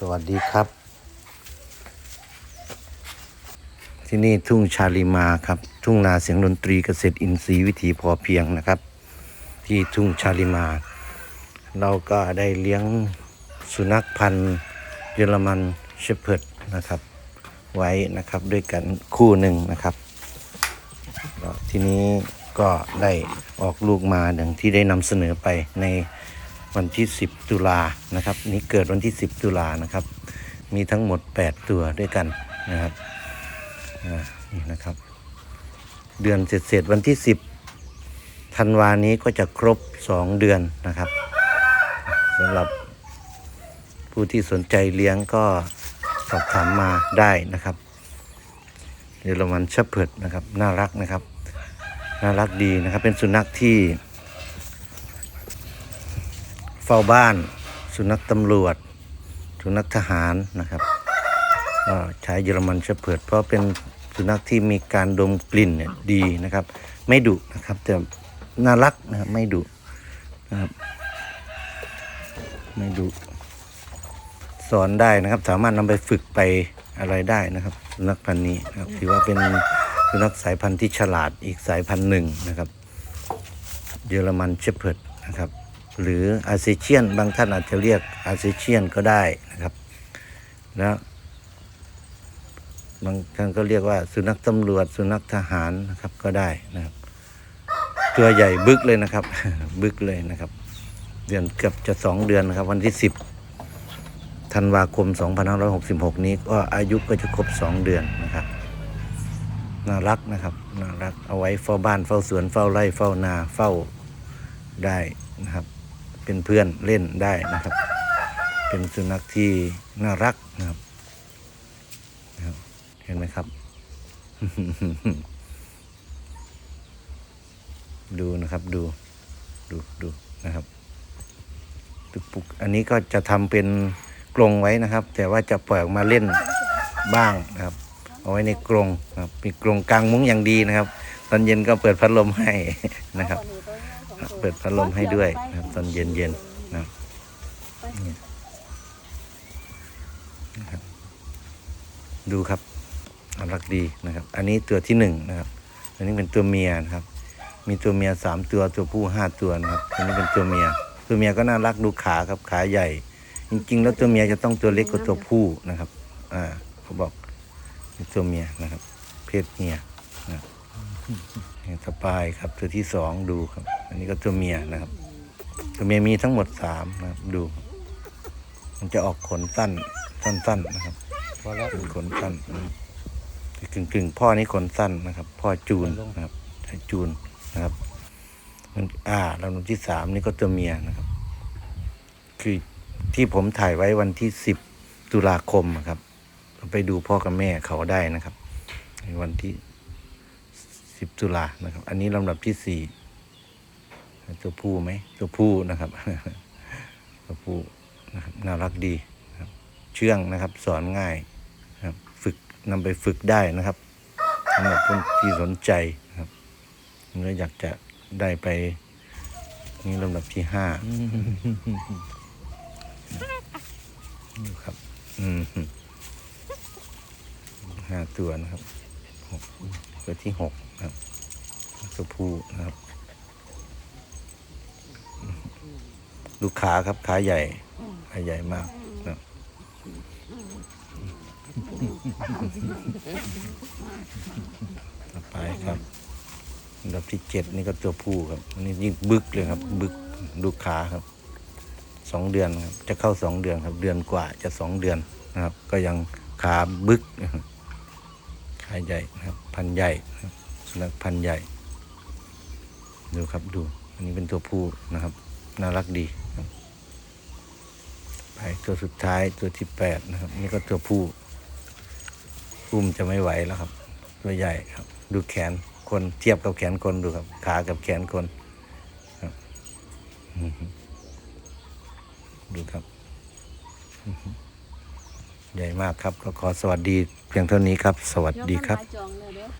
สวัสดีครับ ที่นี่ทุ่งชาลิมาครับ ทุ่งนาเสียงดนตรีเกษตรอินทรีย์วิถีพอเพียงนะครับ ที่ทุ่งชาลิมา เราก็ได้เลี้ยงสุนัขพันธุ์เยอรมันเชพเพิร์ดนะครับ ไว้นะครับด้วยกันคู่หนึ่งนะครับทีนี้ก็ได้ออกลูกมาดังที่ได้นำเสนอไปใน วันที่ 10 ตุลานะครับ นี้เกิดวันที่ 10 ตุลานะครับ มีทั้งหมด 8 ตัวด้วยกันนะครับอ่านี่นะครับ เดือนเสร็จๆวันที่ 10ธันวานี้ก็จะครบ 2 เดือนนะครับสำหรับผู้ที่สนใจเลี้ยงก็สอบถามมาได้นะครับเยอรมันชัพเพิร์ดนะครับ น่ารักนะครับ น่ารักดีนะครับ เป็นสุนัขที่ เฝ้าบ้าน สุนัขตำรวจ สุนัขทหารนะครับก็ใช้เยอรมันเชพเพิร์ดเพราะเป็นสุนัขที่มีการดมกลิ่นเนี่ยดีนะครับ ไม่ดุนะครับแต่น่ารักนะครับไม่ดุนะครับ ไม่ดุสอนได้นะครับ สามารถนำไปฝึกไปอะไรได้นะครับสุนัขพันธุ์นี้นะครับถือว่าเป็นสุนัขสายพันธุ์ที่ฉลาดอีกสายพันธุ์หนึ่งนะครับ เยอรมันเชพเพิร์ดนะครับ หรืออาเซเชียน บางท่านอาจจะเรียกอาเซเชียนก็ได้นะครับแล้วบางท่านก็เรียกว่าสุนัขตำรวจ สุนัขทหารนะครับก็ได้นะครับ ตัวใหญ่บึกเลยนะครับ บึกเลยนะครับ เดือนเกือบจะสองเดือนนะครับ วันที่สิบธันวาคม 2566 นี้ก็อายุก็จะครบสองเดือนนะครับน่ารักนะครับน่ารักเอาไว้เฝ้าบ้านเฝ้าสวนเฝ้าไร่เฝ้านาเฝ้าได้นะครับ เป็นเพื่อนเล่นได้นะครับ เป็นสุนัขที่น่ารักนะครับ เห็นไหมครับ ดูนะครับดูดูดูนะครับตุกปุกอันนี้ก็จะทำเป็นกรงไว้นะครับ แต่ว่าจะปล่อยออกมาเล่นบ้างนะครับ เอาไว้ในกรงครับมีกรงกลางมุ้งอย่างดีนะครับ ตอนเย็นก็เปิดพัดลมให้นะครับ ปิดพัดลมให้ด้วยนะครับตอนเย็นเย็นๆนะครับดูครับน่ารักดีนะครับ อันนี้ตัวที่หนึ่งนะครับ อันนี้เป็นตัวเมียนะครับ มีตัวเมียสามตัวตัวผู้ห้าตัวนะครับ อันนี้เป็นตัวเมีย ตัวเมียก็น่ารักดูขาครับขาใหญ่ จริง ๆ แล้วตัวเมียจะต้องตัวเล็กกว่าตัวผู้นะครับ อ่าเขาบอกตัวเมียนะครับ เพศเมียนะ สปายครับตัวที่สองดูครับ อันนี้ก็ตัวเมียนะครับ ตัวเมียมีทั้งหมดสามนะครับ ดู มันจะออกขนสั้นสั้นๆนะครับพอแล้วเป็นขนสั้นกึ่งกึ่งๆพ่อนี่ขนสั้นนะครับ พ่อจูนนะครับใช้จูนนะครับมันอ่าลำดับที่สามนี่ก็ตัวเมียนะครับ คือที่ผมถ่ายไว้วันที่สิบตุลาคมครับ ไปดูพ่อกับแม่เขาได้นะครับในวันที่ สิบตุลานะครับ อันนี้ลำดับที่สี่ตัวผู้ไหมตัวผู้นะครับ ตัวผู้นะครับน่ารักดีนะครับ เชื่องนะครับ สอนง่ายนะครับฝึกนำไปฝึกได้นะครับสำหรับคนที่สนใจนะครับเมื่ออยากจะได้ไป นี่ลำดับที่ห้านี่ครับอืมห้าตัวนะครับหก ตัวที่หกครับตัวผู้นะครับดูขาครับขาใหญ่ขาใหญ่มากนะครับต่อไปครับอันดับที่เจ็ดนี่ก็ตัวผู้ครับอันนี้ยิ่งบึกเลยครับ บึกดูขาครับสองเดือนครับจะเข้าสองเดือนครับ เดือนกว่าจะสองเดือนนะครับ ก็ยังขาบึกนะครับ ขาใหญ่นะครับ พันใหญ่สุนัขพันใหญ่ ดูครับดู อันนี้เป็นตัวผู้นะครับ น่ารักดีไปตัวสุดท้ายตัวที่แปดนะครับ นี่ก็ตัวผู้อุ้มจะไม่ไหวแล้วครับ ตัวใหญ่ครับ ดูแขนคนเทียบกับแขนคนดูครับ ขากับแขนคนครับดูครับ ใหญ่มากครับ ก็ขอสวัสดีเพียงเท่านี้ครับ สวัสดีครับ